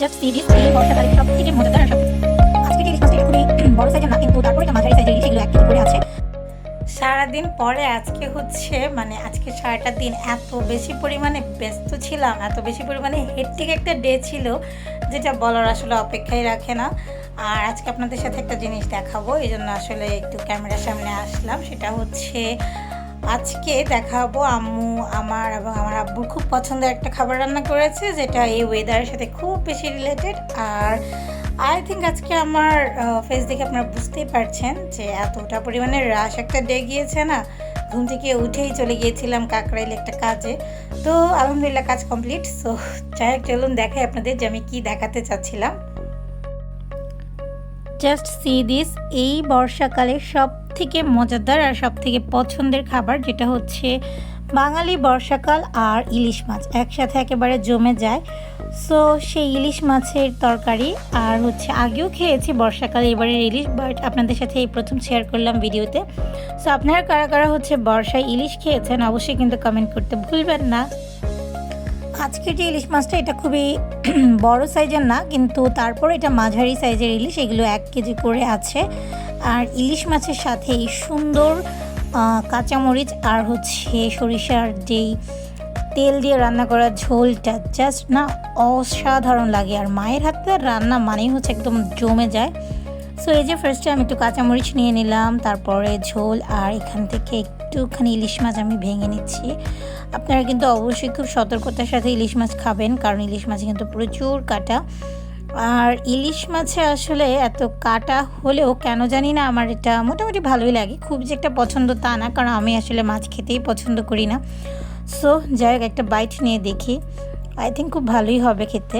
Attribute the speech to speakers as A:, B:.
A: Just series এই বর্ষাকালে সব থেকে মজাদার সব আজকে বড় সাইজের না, কিন্তু তারপরে এটা মাঝারি সাইজের করে আছে।
B: সারাদিন পরে আজকে হচ্ছে মানে আজকে সারাটা দিন এত বেশি পরিমাণে ব্যস্ত ছিলাম, এত বেশি পরিমাণে হেট্টিক একটা ডে ছিল, যেটা বলার আসলে অপেক্ষাই রাখে না। আর আজকে আপনাদের সাথে একটা জিনিস দেখাবো, এই জন্য আসলে একটু ক্যামেরার সামনে আসলাম, সেটা হচ্ছে আজকে দেখাবো আম্মু, আমার এবং আমার আব্বুর খুব পছন্দের একটা খাবার রান্না করেছে, যেটা এই ওয়েদারের সাথে খুব বেশি রিলেটেড আর আই থিঙ্ক আজকে আমার ফেস দেখে আপনারা বুঝতেই পারছেন যে এতটা পরিমাণে রাশ একটা ডে গিয়েছে না। ঘুম থেকে উঠেই চলে গিয়েছিলাম কাকরাইল একটা কাজে। তো আলহামদুলিল্লাহ কাজ কমপ্লিট সো যাই হোক, চলুন দেখাই আপনাদের যে আমি কী দেখাতে চাচ্ছিলাম। জাস্ট সি দিস এই বর্ষাকালে সব থেকে মজাদার আর সব থেকে পছন্দের খাবার যেটা হচ্ছে বাঙালি বর্ষাকাল আর ইলিশ মাছ। একসাথে একেবারে জমে যায়। সো সেই ইলিশ মাছের তরকারি আর হচ্ছে আগেও খেয়েছি বর্ষাকালে, এবারের ইলিশ বাট আপনাদের সাথে এই প্রথম শেয়ার করলাম ভিডিওতে। সো আপনারা কারা কারা হচ্ছে বর্ষায় ইলিশ খেয়েছেন অবশ্যই কিন্তু কমেন্ট করতে ভুলবেন না। আজকে যে ইলিশ মাছটা, এটা খুবই বড় সাইজের না, কিন্তু তারপর এটা মাঝারি সাইজের ইলিশ, এগুলো এক কেজি করে আছে। আর ইলিশ মাছের সাথে এই সুন্দর কাঁচামরিচ আর হচ্ছে সরিষার যেই তেল দিয়ে রান্না করা ঝোলটা জাস্ট না অসাধারণ লাগে। আর মায়ের হাতে রান্না মানেই হচ্ছে একদম জমে যায়। সো এই যে ফার্স্টে আমি একটু কাঁচামরিচ নিয়ে নিলাম, তারপরে ঝোল, আর এখান থেকে একটুখানি ইলিশ মাছ আমি ভেঙে নিচ্ছি। আপনারা কিন্তু অবশ্যই খুব সতর্কতার সাথে ইলিশ মাছ খাবেন, কারণ ইলিশ মাছে কিন্তু প্রচুর কাটা। আর ইলিশ মাছে আসলে এত কাটা হলেও কেন জানি না আমার এটা মোটামুটি ভালোই লাগে। খুব যে একটা পছন্দ তা না, কারণ আমি আসলে মাছ খেতেই পছন্দ করি না। সো যাই হোক, একটা বাইট নিয়ে দেখি। আই থিঙ্ক খুব ভালোই হবে খেতে।